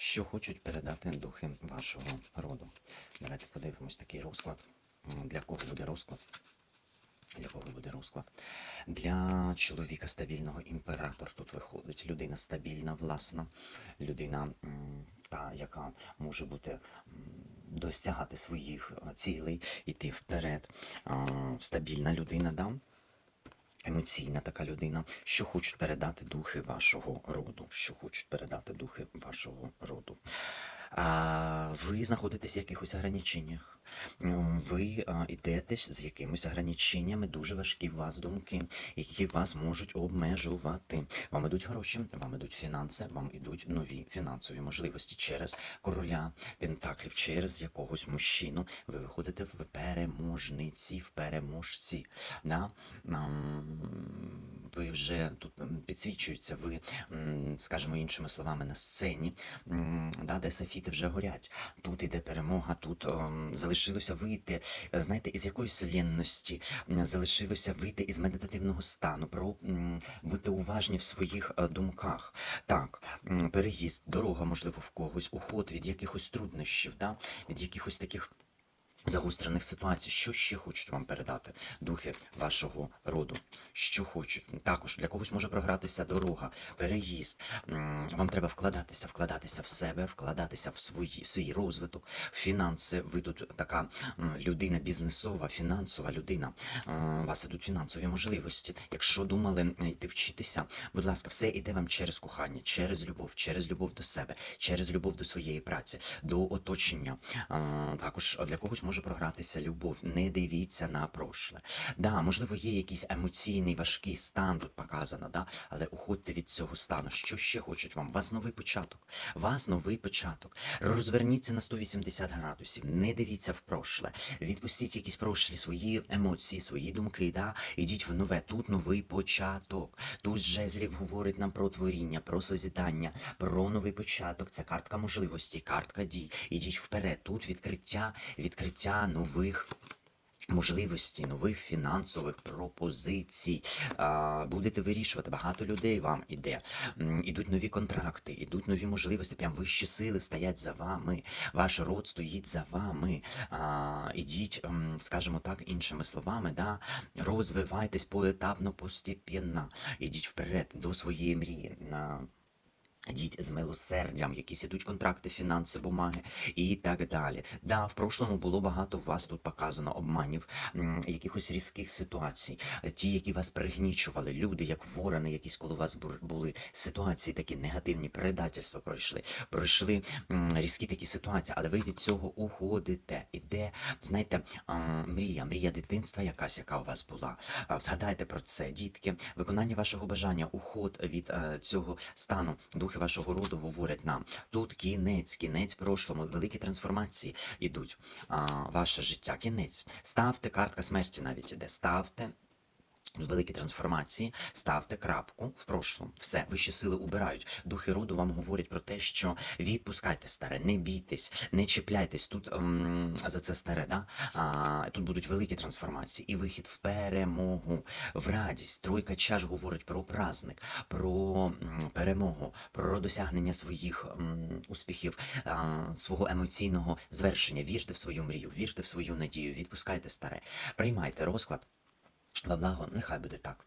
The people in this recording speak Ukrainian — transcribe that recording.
що хочуть передати духи вашого роду. Давайте подивимось такий розклад. Для кого буде розклад? Для кого буде розклад? Для чоловіка стабільного імператор тут виходить. Людина стабільна, власна, людина, та, яка може бути досягати своїх е, цілей, іти вперед. Стабільна людина, да? Емоційна така людина, що хочуть передати духи вашого роду, що хочуть передати духи вашого роду. А, ви знаходитесь в якихось ограниченнях. Ви йдете з якимись ограниченнями, дуже важкі у вас думки, які вас можуть обмежувати. Вам ідуть гроші, вам ідуть фінанси, вам ідуть нові фінансові можливості через короля Пентаклів, через якогось мужчину. Ви виходите в переможниці, в переможці. Да? Ви вже тут м, підсвічується, ви, скажімо іншими словами, на сцені, да, де софіти вже горять. Тут іде перемога, тут ем, залишилося вийти, знаєте, із якоїсь ленності, м, залишилося вийти із медитативного стану, про бути уважні в своїх е, думках. Так, переїзд, дорога, можливо, в когось, уход від якихось труднощів, да, від якихось таких. Загострених ситуацій, що ще хочуть вам передати духи вашого роду? Що хочуть? Також для когось може програтися дорога, переїзд. Вам треба вкладатися, вкладатися в себе, вкладатися в свої, в свій розвиток, фінанси. Ви тут така людина бізнесова, фінансова людина. У вас ідуть фінансові можливості. Якщо думали йти вчитися, будь ласка, все йде вам через кохання, через любов, через любов до себе, через любов до своєї праці, до оточення. Також для когось може програтися любов. Не дивіться на прошле. Да, можливо, є якийсь емоційний важкий стан тут показано, да? але уходьте від цього стану. Що ще хочуть вам? Вас новий початок. Вас новий початок. Розверніться на 180 градусів. Не дивіться в прошле. Відпустіть якісь прошлі свої емоції, свої думки. Да? Ідіть в нове. Тут новий початок. Тут жезлів говорить нам про творіння, про созідання, про новий початок. Це картка можливості, картка дій. Ідіть вперед. Тут відкриття, відкриття нових. Можливості нових фінансових пропозицій будете вирішувати. Багато людей вам іде. Ідуть нові контракти, ідуть нові можливості. Прям вищі сили стоять за вами. Ваш род стоїть за вами. Ідіть, скажімо так, іншими словами, да, розвивайтесь поетапно, постепенно. Ідіть вперед до своєї мрії. На Йдіть з милосердям, якісь ідуть контракти, фінанси, бумаги і так далі. Да, в прошлому було багато у вас тут показано обманів, якихось різких ситуацій, ті, які вас пригнічували, люди, як ворони, якісь коло вас були ситуації, такі негативні предательства пройшли, пройшли різкі такі ситуації, але ви від цього уходите. Іде, знаєте, мрія, мрія дитинства, якась, яка у вас була. Згадайте про це, дітки, виконання вашого бажання, уход від е, цього стану. Духи вашого роду говорять нам. Тут кінець, кінець прошлому, великі трансформації йдуть. Ваше життя, кінець. Ставте картка смерті навіть іде. Ставте. Великі трансформації, ставте крапку в прошлому. Все, вищі сили убирають. Духи роду вам говорять про те, що відпускайте старе, не бійтесь, не чіпляйтесь тут ем, за це старе. Да? А, тут будуть великі трансформації і вихід в перемогу, в радість. Тройка чаш говорить про праздник, про перемогу, про досягнення своїх м, успіхів, а, свого емоційного звершення. Вірте в свою мрію, вірте в свою надію, відпускайте старе, приймайте розклад. Во благо, нехай буде так.